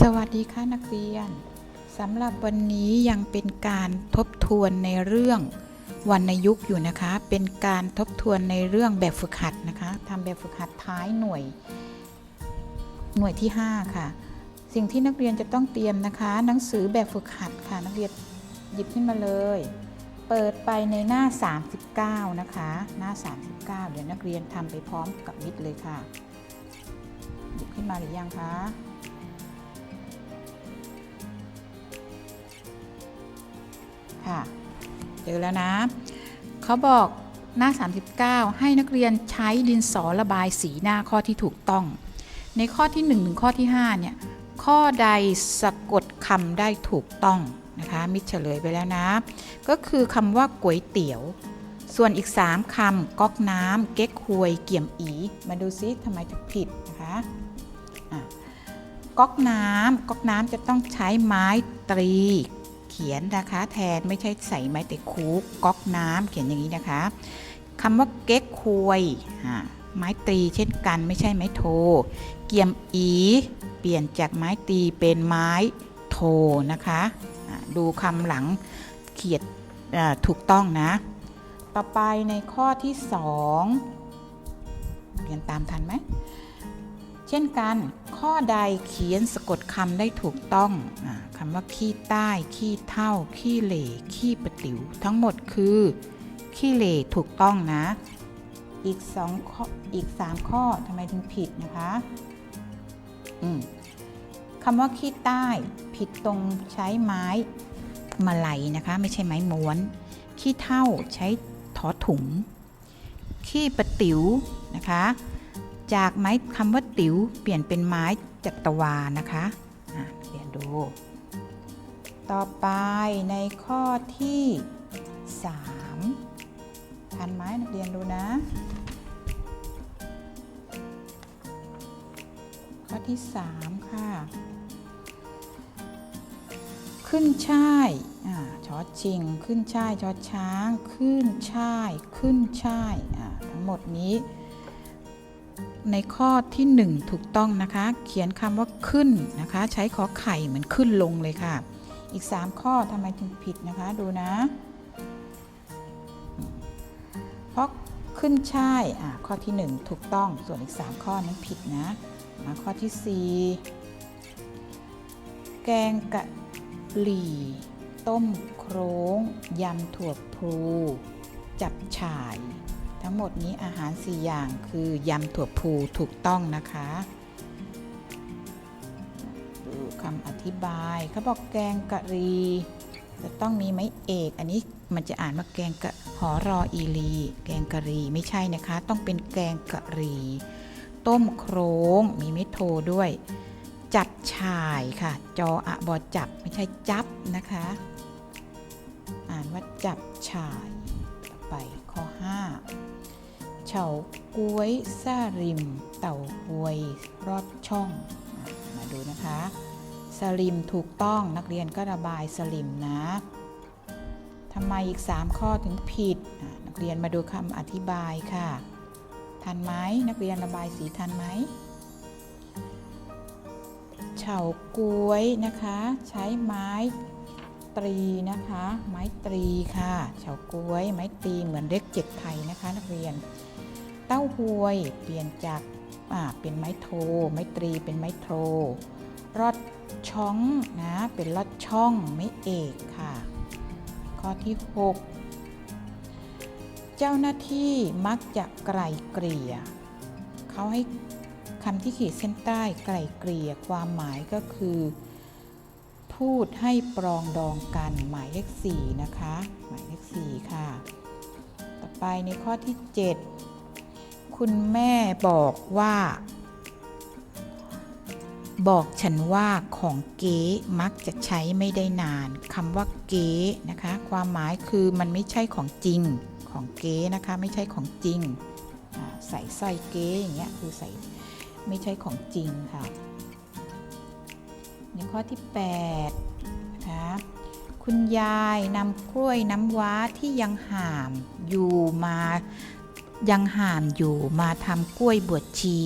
สวัสดีค่ะนักเรียนสำหรับวันนี้ยังเป็นการทบทวนในเรื่องวรรณยุกต์อยู่นะคะ เป็นการทบทวนในเรื่องแบบฝึกหัดนะคะทำแบบฝึกหัดท้ายหน่วย หน่วยที่ 5 ค่ะ สิ่งที่นักเรียนจะต้องเตรียมนะคะ หนังสือแบบฝึกหัดค่ะ นักเรียนหยิบขึ้นมาเลย เปิดไปในหน้า 39 นะคะ หน้า 39 เดี๋ยวนักเรียนทำไปพร้อมกับวิทย์เลยค่ะ หยิบขึ้นมาหรือยังคะค่ะเจอแล้วนะ เขาบอกหน้า 39 ให้นักเรียนใช้ดินสอระบายสีหน้าข้อที่ถูกต้อง ในข้อที่ 1 ถึงข้อที่ 5 เนี่ย ข้อใดสะกดคำได้ถูกต้อง นะคะมิดเฉลยไปแล้วนะ ก็คือคำว่าก๋วยเตี๋ยว ส่วนอีก 3คำก๊อกน้ำเก๊กฮวย เกี่ยมอี มาดูซิทำไมถึงผิดนะคะะก๊อกน้ำก๊อกน้ำจะต้องใช้ไม้ตรี เขียนนะคะแทนไม่ใช่ใส่ไม้แต่คุกก๊อกน้ำเขียนอย่างนี้นะคะคำว่าเก๊กควยไม้ตรีเช่นกันไม่ใช่ไม้โท เกียมอี เปลี่ยนจากไม้ตีเป็นไม้โทนะคะ ดูคำหลังเขียนถูกต้องนะ ต่อไปในข้อที่สองเรียนตามทันไหม เช่นกัน ข้อใดเขียนสะกดคำได้ถูกต้องอคำว่าขี้ใต้ ขี้เท่า ขี้เหล่ขี้ปะติ๋วทั้งหมดคือ ขี้เหล่ถูกต้องนะ อีกสองข้ออีกสามข้อทำไมถึงผิดนะคะ อืมคำว่าขี้ใต้ ผิดตรงใช้ไม้มาลัยนะคะ ไม่ใช่ไม้ม้วน ขี้เท่าใช้ถอถุง ขี้ประติ๋วนะคะ จากไม้คำว่าติ๋วเปลี่ยนเป็นไม้จัตวานะคะะเรียนดู ต่อไปในข้อที่3ทันไหมนักเรียนดูนะข้อที่ 3 ค่ะ ขึ้นช่ายอ่าชอชิง ขึ้นช่ายชอช้าง ขึ้นช่าย ขึ้นช่ายอ่าทั้งหมดนี้ ในข้อที่ 1 ถูกต้องนะคะ เขียนคำว่าขึ้นนะคะ ใช้ขอไข่เหมือนขึ้นลงเลยค่ะ อีก 3 ข้อทำไมถึงผิดนะคะ ดูนะ เพราะขึ้นช่ายอะข้อที่ 1 ถูกต้อง ส่วนอีก 3 ข้อนั้นผิดนะมาข้อที่ 4 แกงกะ หรี่ต้มโครงยำถั่วพลู จับฉ่าย ทั้งหมดนี้อาหาร 4 อย่างคือยำถั่วพลูถูกต้องนะคะดูคำอธิบายเขาบอกแกงกะหรีจะต้องมีไม้เอก อันนี้มันจะอ่านว่าแกงกะหอรออีลี แกงกะหรีไม่ใช่นะคะ ต้องเป็นแกงกะหรีต้มโครงมีไม้โทด้วย จับฉ่ายค่ะ จออะบอจับไม่ใช่จับนะคะ อ่านว่าจับฉายไปข้อ 5 เฉาก้วยซาริม เต่าหวยรอดช่อง มาดูนะคะสลิมถูกต้องนักเรียนก็ระบายสลิมนะทำไมอีก 3 ข้อถึงผิด นักเรียนมาดูคำอธิบายค่ะ ทันไหมนักเรียนระบายสีทันไหม เฉาก้วยนะคะ ใช้ไม้ตรีนะคะ ไม้ตรีค่ะเฉาก้วย ไม้ตรีเหมือนเลขเจ็ดไทยนะคะ นักเรียน เต้าหวยเปลี่ยนจากอ่าเป็นไม้โท ไม้ตรีเป็นไม้โทรอดช่องนะเป็นรอดช่องไม้เอกค่ะ ข้อที่ 6 เจ้าหน้าที่มักจะไกลเกลี่ยเขาให้ คำที่ขีดเส้นใต้ไกล่เกลี่ยความหมายก็คือ พูดให้ปรองดองกันหมายเลข4นะคะ หมายเลข4ค่ะ ต่อไปในข้อที่ 7 คุณแม่บอกว่า บอกฉันว่าของเก๊มักจะใช้ไม่ได้นานคำว่าเก๊นะคะ ความหมายคือมันไม่ใช่ของจริงของเก๊นะคะ ไม่ใช่ของจริงอ่ใส่สร้อยเก๊อย่างเงี้ยคือใส่ ไม่ใช่ของจริงค่ะ ในข้อที่8นะคะคุณยายนำกล้วยน้ำว้าที่ยังห่ามอยู่มายังห่ามอยู่มาทำกล้วยบวชชี